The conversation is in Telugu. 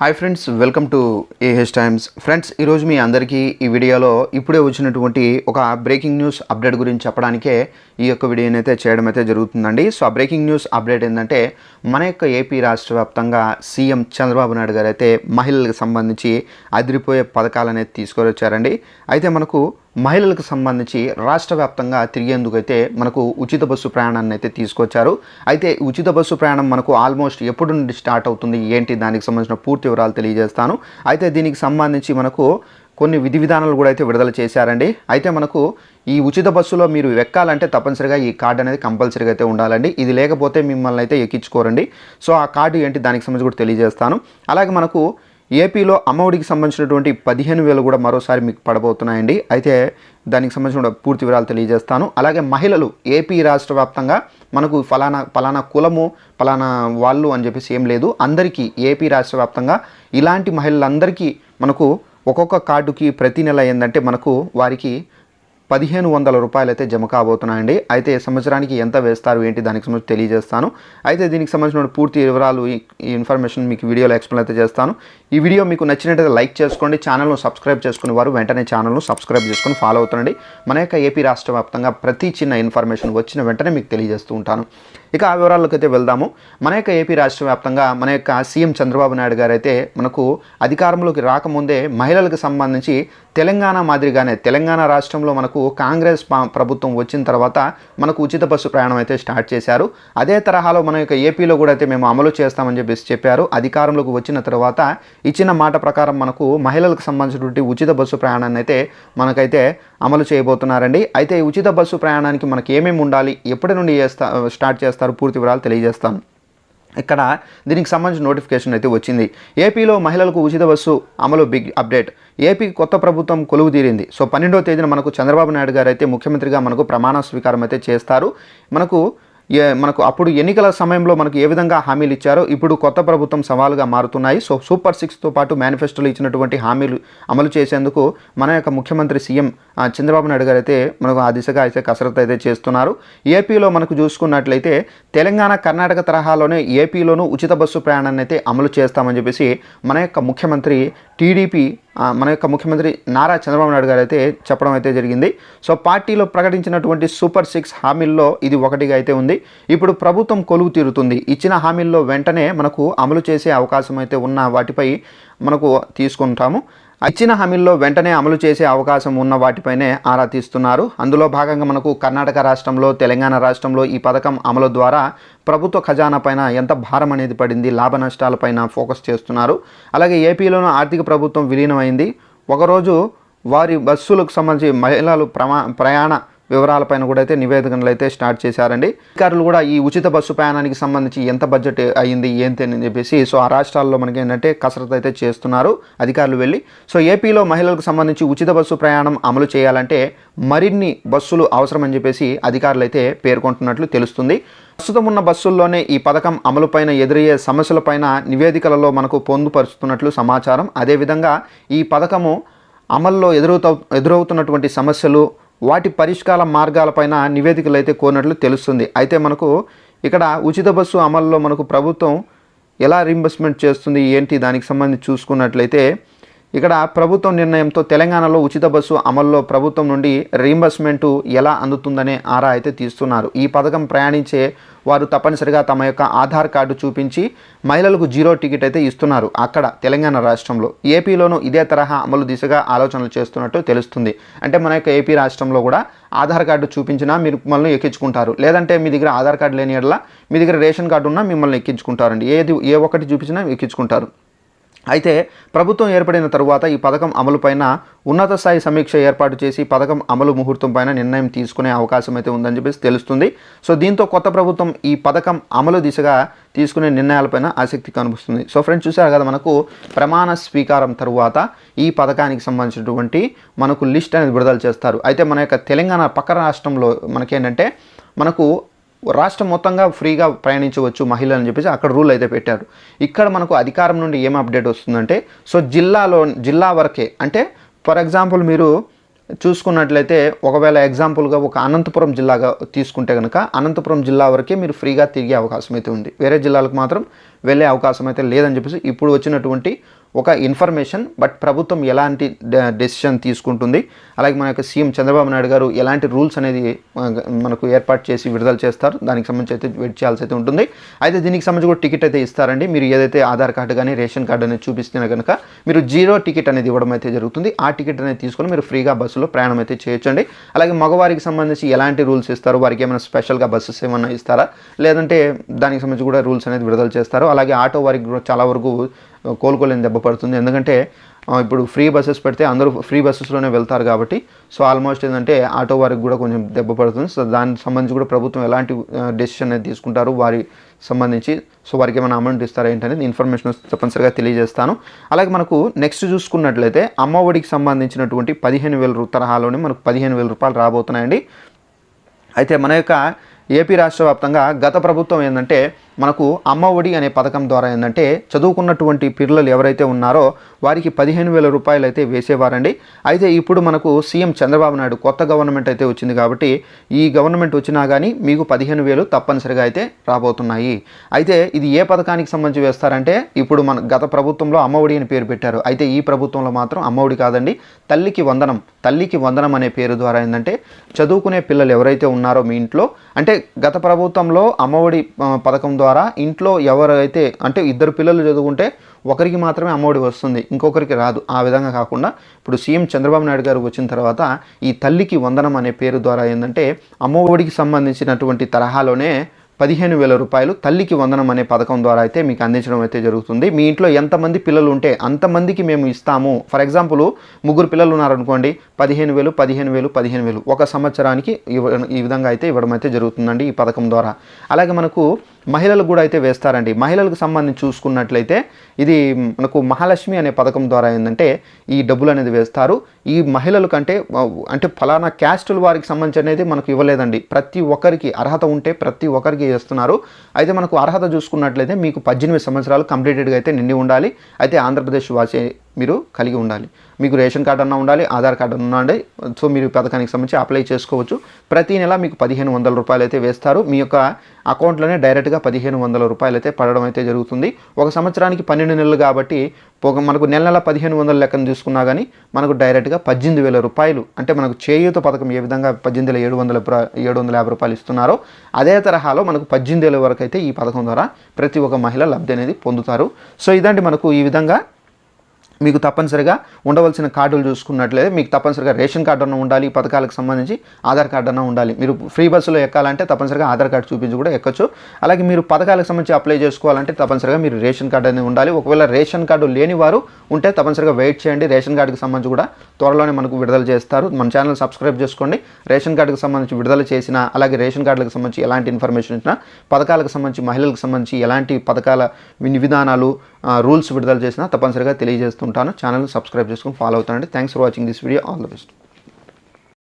Hi friends welcome to AH times friends ఈరోజు మీ అందరికీ ఈ వీడియోలో ఇప్పుడే వచ్చినటువంటి ఒక బ్రేకింగ్ న్యూస్ అప్డేట్ గురించి చెప్పడానికే ఈ యొక్క వీడియోని అయితే చేయడం అయితే జరుగుతుందండి. సో ఆ బ్రేకింగ్ న్యూస్ అప్డేట్ ఏంటంటే మన యొక్క ఏపీ రాష్ట్ర వ్యాప్తంగా సీఎం చంద్రబాబు నాయుడు గారు అయితే మహిళలకు సంబంధించి అదిరిపోయే పథకాలు అనేది తీసుకొని వచ్చారండి అయితే మనకు మహిళలకు సంబంధించి రాష్ట్ర వ్యాప్తంగా తిరిగేందుకైతే మనకు ఉచిత బస్సు ప్రయాణాన్ని అయితే తీసుకొచ్చారు. అయితే ఉచిత బస్సు ప్రయాణం మనకు ఆల్మోస్ట్ ఎప్పుడు నుండి స్టార్ట్ అవుతుంది? ఏంటి? దానికి సంబంధించిన పూర్తి వివరాలు తెలియజేస్తాను. అయితే దీనికి సంబంధించి మనకు కొన్ని విధి విధానాలు కూడా అయితే విడుదల చేశారండి. అయితే మనకు ఈ ఉచిత బస్సులో మీరు ఎక్కాలంటే తప్పనిసరిగా ఈ కార్డు అనేది కంపల్సరీగా అయితే ఉండాలండి. ఇది లేకపోతే మిమ్మల్ని అయితే ఎక్కించుకోరండి. సో ఆ కార్డు ఏంటి? దానికి సంబంధించి కూడా తెలియజేస్తాను. అలాగే మనకు ఏపీలో అమ్మఒడికి సంబంధించినటువంటి పదిహేను వేలు కూడా మరోసారి మీకు పడబోతున్నాయండి. అయితే దానికి సంబంధించిన పూర్తి వివరాలు తెలియజేస్తాను. అలాగే మహిళలు ఏపీ రాష్ట్ర వ్యాప్తంగా మనకు ఫలానా ఫలానా కులము ఫలానా వాళ్ళు అని చెప్పేసి ఏం లేదు. అందరికీ ఏపీ రాష్ట్ర వ్యాప్తంగా ఇలాంటి మహిళలందరికీ మనకు ఒక్కొక్క కార్డుకి ప్రతి నెల ఏంటంటే మనకు వారికి పదిహేను వందల రూపాయలు అయితే జమ కాబోతున్నాయండి. అయితే సంవత్సరానికి ఎంత వేస్తారు ఏంటి దానికి సంబంధించి తెలియజేస్తాను. అయితే దీనికి సంబంధించిన పూర్తి వివరాలు ఈ ఈ ఇన్ఫర్మేషన్ మీకు వీడియోలో ఎక్స్ప్లెయిన్ అయితే చేస్తాను. ఈ వీడియో మీకు నచ్చినట్టయితే లైక్ చేసుకోండి ఛానల్ను సబ్స్క్రైబ్ చేసుకునే వారు వెంటనే ఛానల్ను సబ్స్క్రైబ్ చేసుకుని ఫాలో అవుతుండండి. మన యొక్క ఏపీ రాష్ట్ర వ్యాప్తంగా ప్రతి చిన్న ఇన్ఫర్మేషన్ వచ్చిన వెంటనే మీకు తెలియజేస్తూ ఉంటాను. ఇక ఆ వివరాల్లోకి అయితే వెళ్దాము. మన యొక్క ఏపీ రాష్ట్ర వ్యాప్తంగా మన యొక్క సీఎం చంద్రబాబు నాయుడు గారైతే మనకు అధికారంలోకి రాకముందే మహిళలకు సంబంధించి తెలంగాణ మాదిరిగానే తెలంగాణ రాష్ట్రంలో మనకు కాంగ్రెస్ ప్రభుత్వం వచ్చిన తర్వాత మనకు ఉచిత బస్సు ప్రయాణం అయితే స్టార్ట్ చేశారు. అదే తరహాలో మన యొక్క ఏపీలో కూడా అయితే మేము అమలు చేస్తామని చెప్పేసి చెప్పారు. అధికారంలోకి వచ్చిన తర్వాత ఇచ్చిన మాట ప్రకారం మనకు మహిళలకు సంబంధించినటువంటి ఉచిత బస్సు ప్రయాణాన్ని అయితే మనకైతే అమలు చేయబోతున్నారండి. అయితే ఈ ఉచిత బస్సు ప్రయాణానికి మనకి ఏమేమి ఉండాలి? ఎప్పటి నుండి చేస్తా స్టార్ట్ చేస్తారు? పూర్తి వివరాలు తెలియజేస్తాను. ఇక్కడ దీనికి సంబంధించిన నోటిఫికేషన్ అయితే వచ్చింది. ఏపీలో మహిళలకు ఉచిత బస్సు అమలు బిగ్ అప్డేట్. ఏపీ కొత్త ప్రభుత్వం కొలువు తీరింది. సో పన్నెండో తేదీన మనకు చంద్రబాబు నాయుడు గారు అయితే ముఖ్యమంత్రిగా మనకు ప్రమాణ స్వీకారం అయితే చేస్తారు. మనకు మనకు అప్పుడు ఎన్నికల సమయంలో మనకు ఏ విధంగా హామీలు ఇచ్చారో ఇప్పుడు కొత్త ప్రభుత్వం సవాలుగా మారుతున్నాయి. సో సూపర్ సిక్స్తో పాటు మేనిఫెస్టోలో ఇచ్చినటువంటి హామీలు అమలు చేసేందుకు మన యొక్క ముఖ్యమంత్రి సీఎం చంద్రబాబు నాయుడు గారు అయితే మనకు ఆ దిశగా అయితే కసరత్తు అయితే చేస్తున్నారు. ఏపీలో మనకు చూసుకున్నట్లయితే తెలంగాణ కర్ణాటక తరహాలోనే ఏపీలోనూ ఉచిత బస్సు ప్రయాణాన్ని అయితే అమలు చేస్తామని చెప్పేసి మన యొక్క ముఖ్యమంత్రి టీడీపీ మన యొక్క ముఖ్యమంత్రి నారా చంద్రబాబు నాయుడు గారు అయితే చెప్పడం అయితే జరిగింది. సో పార్టీలో ప్రకటించినటువంటి సూపర్ సిక్స్ హామీల్లో ఇది ఒకటిగా అయితే ఉంది. ఇప్పుడు ప్రభుత్వం కొలువు తీరుతుంది. ఇచ్చిన హామీల్లో వెంటనే మనకు అమలు చేసే అవకాశం అయితే ఉన్న వాటిపై మనకు తీసుకుంటాము. ఇచ్చిన హామీల్లో వెంటనే అమలు చేసే అవకాశం ఉన్న వాటిపైనే ఆరా తీస్తున్నారు. అందులో భాగంగా మనకు కర్ణాటక రాష్ట్రంలో తెలంగాణ రాష్ట్రంలో ఈ పథకం అమలు ద్వారా ప్రభుత్వ ఖజానా పైన ఎంత భారం అనేది పడింది లాభ నష్టాలపైన ఫోకస్ చేస్తున్నారు. అలాగే ఏపీలోనూ ఆర్థిక ప్రభుత్వం విలీనమైంది. ఒకరోజు వారి బస్సులకు సంబంధించి మహిళలు ప్రమా ప్రయాణ వివరాలపైన కూడా అయితే నివేదికలు అయితే స్టార్ట్ చేశారండి. అధికారులు కూడా ఈ ఉచిత బస్సు ప్రయాణానికి సంబంధించి ఎంత బడ్జెట్ అయ్యింది ఏంటి అని చెప్పేసి సో ఆ రాష్ట్రాల్లో మనకి ఏంటంటే కసరత్తు అయితే చేస్తున్నారు అధికారులు వెళ్ళి. సో ఏపీలో మహిళలకు సంబంధించి ఉచిత బస్సు ప్రయాణం అమలు చేయాలంటే మరిన్ని బస్సులు అవసరమని చెప్పేసి అధికారులు అయితే పేర్కొంటున్నట్లు తెలుస్తుంది. ప్రస్తుతం ఉన్న బస్సుల్లోనే ఈ పథకం అమలుపైన ఎదురయ్యే సమస్యలపైన నివేదికలలో మనకు పొందుపరుస్తున్నట్లు సమాచారం. అదేవిధంగా ఈ పథకము అమల్లో ఎదురవుత ఎదురవుతున్నటువంటి సమస్యలు వాటి పరిష్కార మార్గాలపైన నివేదికలు అయితే కోరినట్లు తెలుస్తుంది. అయితే మనకు ఇక్కడ ఉచిత బస్సు అమల్లో మనకు ప్రభుత్వం ఎలా రీంబర్స్మెంట్ చేస్తుంది ఏంటి దానికి సంబంధించి చూసుకున్నట్లయితే ఇక్కడ ప్రభుత్వం నిర్ణయంతో తెలంగాణలో ఉచిత బస్సు అమల్లో ప్రభుత్వం నుండి రీంబర్స్మెంట్ ఎలా అందుతుందనే ఆరా అయితే తీస్తున్నారు. ఈ పథకం ప్రయాణించే వారు తప్పనిసరిగా తమ యొక్క ఆధార్ కార్డు చూపించి మహిళలకు జీరో టికెట్ అయితే ఇస్తున్నారు అక్కడ తెలంగాణ రాష్ట్రంలో. ఏపీలోనూ ఇదే తరహా అమలు దిశగా ఆలోచనలు చేస్తున్నట్టు తెలుస్తుంది. అంటే మన యొక్క ఏపీ రాష్ట్రంలో కూడా ఆధార్ కార్డు చూపించినా మీరు మిమ్మల్ని ఎక్కించుకుంటారు. లేదంటే మీ దగ్గర ఆధార్ కార్డు లేని ఎడల మీ దగ్గర రేషన్ కార్డు ఉన్నా మిమ్మల్ని ఎక్కించుకుంటారండి. ఏది ఏ ఒక్కటి చూపించినా ఎక్కించుకుంటారు. అయితే ప్రభుత్వం ఏర్పడిన తరువాత ఈ పథకం అమలుపైన ఉన్నత స్థాయి సమీక్ష ఏర్పాటు చేసి పథకం అమలు ముహూర్తం పైన నిర్ణయం తీసుకునే అవకాశం అయితే ఉందని చెప్పేసి తెలుస్తుంది. సో దీంతో కొత్త ప్రభుత్వం ఈ పథకం అమలు దిశగా తీసుకునే నిర్ణయాలపైన ఆసక్తి కనిపిస్తుంది. సో ఫ్రెండ్స్ చూసారు కదా మనకు? ప్రమాణ స్వీకారం తరువాత ఈ పథకానికి సంబంధించినటువంటి మనకు లిస్ట్ అనేది విడుదల చేస్తారు. అయితే మన యొక్క తెలంగాణ పక్క రాష్ట్రంలో మనకేంటంటే మనకు రాష్ట్రం మొత్తంగా ఫ్రీగా ప్రయాణించవచ్చు మహిళలు అని చెప్పేసి అక్కడ రూల్ అయితే పెట్టారు. ఇక్కడ మనకు అధికారం నుండి ఏం అప్డేట్ వస్తుందంటే సో జిల్లాలో జిల్లా వరకే అంటే ఫర్ ఎగ్జాంపుల్ మీరు చూసుకున్నట్లయితే ఒకవేళ ఎగ్జాంపుల్గా ఒక అనంతపురం జిల్లాగా తీసుకుంటే కనుక అనంతపురం జిల్లా వరకే మీరు ఫ్రీగా తిరిగే అవకాశం అయితే ఉంది. వేరే జిల్లాలకు మాత్రం వెళ్ళే అవకాశం అయితే లేదని చెప్పేసి ఇప్పుడు వచ్చినటువంటి ఒక ఇన్ఫర్మేషన్ బట్ ప్రభుత్వం ఎలాంటి డెసిషన్ తీసుకుంటుంది? అలాగే మన యొక్క సీఎం చంద్రబాబు నాయుడు గారు ఎలాంటి రూల్స్ అనేది మనకు ఏర్పాటు చేసి విడుదల చేస్తారు? దానికి సంబంధించి అయితే వెయిట్ చేయాల్సి అయితే ఉంటుంది. అయితే దీనికి సంబంధించి కూడా టికెట్ అయితే ఇస్తారండి. మీరు ఏదైతే ఆధార్ కార్డు కానీ రేషన్ కార్డు అనేది చూపిస్తున్న కనుక మీరు జీరో టికెట్ అనేది ఇవ్వడం అయితే జరుగుతుంది. ఆ టికెట్ అనేది తీసుకొని మీరు ఫ్రీగా బస్సులో ప్రయాణం అయితే చేయొచ్చండి. అలాగే మగవారికి సంబంధించి ఎలాంటి రూల్స్ ఇస్తారు వారికి ఏమైనా స్పెషల్గా బస్సెస్ ఏమైనా ఇస్తారా? లేదంటే దానికి సంబంధించి కూడా రూల్స్ అనేది విడుదల చేస్తారు? అలాగే ఆటో వారికి కూడా చాలా వరకు కోలుకోలేని దెబ్బ పడుతుంది. ఎందుకంటే ఇప్పుడు ఫ్రీ బస్సెస్ పెడితే అందరూ ఫ్రీ బస్సెస్లోనే వెళ్తారు కాబట్టి సో ఆల్మోస్ట్ ఏంటంటే ఆటో వారికి కూడా కొంచెం దెబ్బ పడుతుంది. సో దానికి సంబంధించి కూడా ప్రభుత్వం ఎలాంటి డెసిషన్ అనేది తీసుకుంటారు వారి సంబంధించి సో వారికి ఏమైనా అమౌంట్ ఇస్తారా ఏంటనేది ఇన్ఫర్మేషన్ తప్పనిసరిగా తెలియజేస్తాను. అలాగే మనకు నెక్స్ట్ చూసుకున్నట్లయితే అమ్మ ఒడికి సంబంధించినటువంటి పదిహేను వేల తరహాలోనే మనకు పదిహేను వేల రూపాయలు రాబోతున్నాయండి. అయితే మన యొక్క ఏపీ రాష్ట్ర వ్యాప్తంగా గత ప్రభుత్వం ఏంటంటే మనకు అమ్మ ఒడి అనే పథకం ద్వారా ఏంటంటే చదువుకున్నటువంటి పిల్లలు ఎవరైతే ఉన్నారో వారికి పదిహేను వేల రూపాయలు అయితే వేసేవారండి. అయితే ఇప్పుడు మనకు సీఎం చంద్రబాబు నాయుడు కొత్త గవర్నమెంట్ అయితే వచ్చింది కాబట్టి ఈ గవర్నమెంట్ వచ్చినా కానీ మీకు పదిహేను వేలు తప్పనిసరిగా అయితే రాబోతున్నాయి. అయితే ఇది ఏ పథకానికి సంబంధించి వేస్తారంటే ఇప్పుడు మన గత ప్రభుత్వంలో అమ్మ ఒడి అని పేరు పెట్టారు. అయితే ఈ ప్రభుత్వంలో మాత్రం అమ్మ ఒడి కాదండి తల్లికి వందనం తల్లికి వందనం అనే పేరు ద్వారా ఏంటంటే చదువుకునే పిల్లలు ఎవరైతే ఉన్నారో మీ ఇంట్లో అంటే గత ప్రభుత్వంలో అమ్మఒడి పథకం ద్వారా ద్వారా ఇంట్లో ఎవరైతే అంటే ఇద్దరు పిల్లలు చదువుకుంటే ఒకరికి మాత్రమే అమ్మఒడి వస్తుంది ఇంకొకరికి రాదు. ఆ విధంగా కాకుండా ఇప్పుడు సీఎం చంద్రబాబు నాయుడు గారు వచ్చిన తర్వాత ఈ తల్లికి వందనం అనే పేరు ద్వారా ఏంటంటే అమ్మఒడికి సంబంధించినటువంటి తరహాలోనే పదిహేను వేల రూపాయలు తల్లికి వందనం అనే పథకం ద్వారా అయితే మీకు అందించడం అయితే జరుగుతుంది. మీ ఇంట్లో ఎంతమంది పిల్లలు ఉంటే అంతమందికి మేము ఇస్తాము. ఫర్ ఎగ్జాంపుల్ ముగ్గురు పిల్లలు ఉన్నారనుకోండి పదిహేను వేలు పదిహేను వేలు పదిహేను వేలు. ఒక సంవత్సరానికి ఇవ్వ ఈ విధంగా అయితే ఇవ్వడం అయితే జరుగుతుందండి ఈ పథకం ద్వారా. అలాగే మనకు మహిళలకు కూడా అయితే వేస్తారండి. మహిళలకు సంబంధించి చూసుకున్నట్లయితే ఇది మనకు మహాలక్ష్మి అనే పథకం ద్వారా ఏంటంటే ఈ డబ్బులు అనేది వేస్తారు. ఈ మహిళల కంటే అంటే ఫలానా క్యాస్టుల వారికి సంబంధించి అనేది మనకు ఇవ్వలేదండి. ప్రతి ఒక్కరికి అర్హత ఉంటే ప్రతి ఒక్కరికి వేస్తున్నారు అయితే మనకు అర్హత చూసుకున్నట్లయితే మీకు పద్దెనిమిది సంవత్సరాలు కంప్లీటెడ్గా అయితే నిండి ఉండాలి. అయితే ఆంధ్రప్రదేశ్ వాసి మీరు కలిగి ఉండాలి. మీకు రేషన్ కార్డు అన్నా ఉండాలి ఆధార్ కార్డు అన్నా ఉండాలి. సో మీరు ఈ పథకానికి సంబంధించి అప్లై చేసుకోవచ్చు. ప్రతి నెల మీకు పదిహేను వందల రూపాయలు అయితే వేస్తారు. మీ యొక్క అకౌంట్లోనే డైరెక్ట్గా పదిహేను వందల రూపాయలు అయితే పడడం అయితే జరుగుతుంది. ఒక సంవత్సరానికి పన్నెండు నెలలు కాబట్టి ఒక మనకు నెల నెల పదిహేను వందల లెక్కను తీసుకున్నా కానీ మనకు డైరెక్ట్గా పద్దెనిమిది వేల రూపాయలు అంటే మనకు చేయూత పథకం ఏ విధంగా పద్దెనిమిది వేల ఏడు వందల ఏడు వందల యాభై రూపాయలు ఇస్తున్నారో అదే తరహాలో మనకు పద్దెనిమిది వేల వరకు అయితే ఈ పథకం ద్వారా ప్రతి ఒక్క మహిళ లబ్ధి అనేది పొందుతారు. సో ఇదండి మనకు ఈ విధంగా మీకు తప్పనిసరిగా ఉండవలసిన కార్డులు చూసుకున్నట్లయితే మీకు తప్పనిసరిగా రేషన్ కార్డు అన్న ఉండాలి పథకాలకు సంబంధించి ఆధార్ కార్డు అన్న ఉండాలి. మీరు ఫ్రీ బస్సులో ఎక్కాలంటే తప్పనిసరిగా ఆధార్ కార్డు చూపించి కూడా ఎక్కచ్చు. అలాగే మీరు పథకాలకు సంబంధించి అప్లై చేసుకోవాలంటే తప్పనిసరిగా మీరు రేషన్ కార్డు అనేది ఉండాలి. ఒకవేళ రేషన్ కార్డు లేని వారు ఉంటే తప్పనిసరిగా వెయిట్ చేయండి. రేషన్ కార్డుకి సంబంధించి కూడా త్వరలోనే మనకు విడుదల చేస్తారు. మన ఛానల్ సబ్స్క్రైబ్ చేసుకోండి. రేషన్ కార్డుకి సంబంధించి విడుదల చేసిన అలాగే రేషన్ కార్డులకు సంబంధించి ఎలాంటి ఇన్ఫర్మేషన్ ఇచ్చినా పథకాలకు సంబంధించి మహిళలకు సంబంధించి ఎలాంటి పథకాల విధానాలు రూల్స్ విడుదల చేసినా తప్పనిసరిగా తెలియజేస్తుంటాను ఛానల్ సబ్స్క్రైబ్ చేసుకుని ఫాలో అవుతానండి. Thanks for watching this video all the best